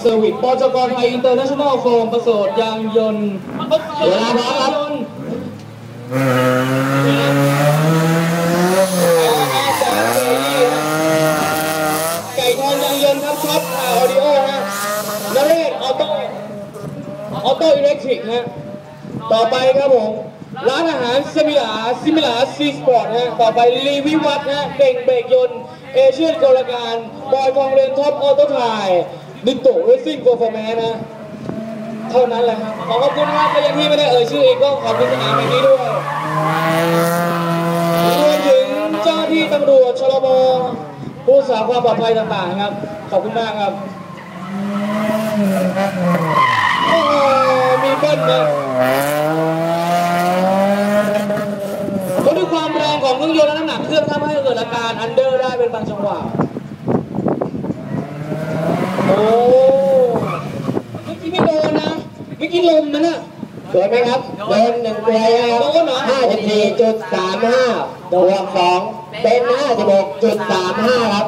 เซอร์วิสปจกไทยอินเตอร์เนชั่นแนลโฟมประสริฐยางยนต์เวลาพร้อมครับไก่ทองยางยนต์ครับช็อปออดิโอฮะนเรศออโต้ออโต้อิเล็กทริกฮะต่อไปครับผมร้านอาหารซิมิลาซิมิลาซีสปอร์ตฮะต่อไปลีวิวัฒน์ฮะเบ่งเบรกยนต์เอเชียนโกลการบอยกองเรนท็อปออโต้ไทย นิโตเรซิ่งโปรฟอร์แมนนะ เท่านั้นแหละครับ ขอขอบคุณครับและยังที่ไม่ได้เอ่ยชื่ออีกก็ขอบคุณสนามแห่งนี้ด้วยรวมถึงเจ้าที่ตำรวจชลบผู้รักษาความปลอดภัยต่างๆครับ ขอบคุณมากครับมีเบิ้ลนะเพราะด้วยความแรงของเครื่องยนต์และน้ำหนักเครื่องทำให้เกิดอาการอันเดอร์ได้เป็นบางจังหวะ โอ้ เมื่อกี้ไม่โดนนะเมื่อกี้ลมนะน่ะโดนไหมครับโดนหนึ่งตัวนะครับห้าสิบสี่จุดสามห้าบวกสองเป็นห้าสิบหกจุดสามห้าครับ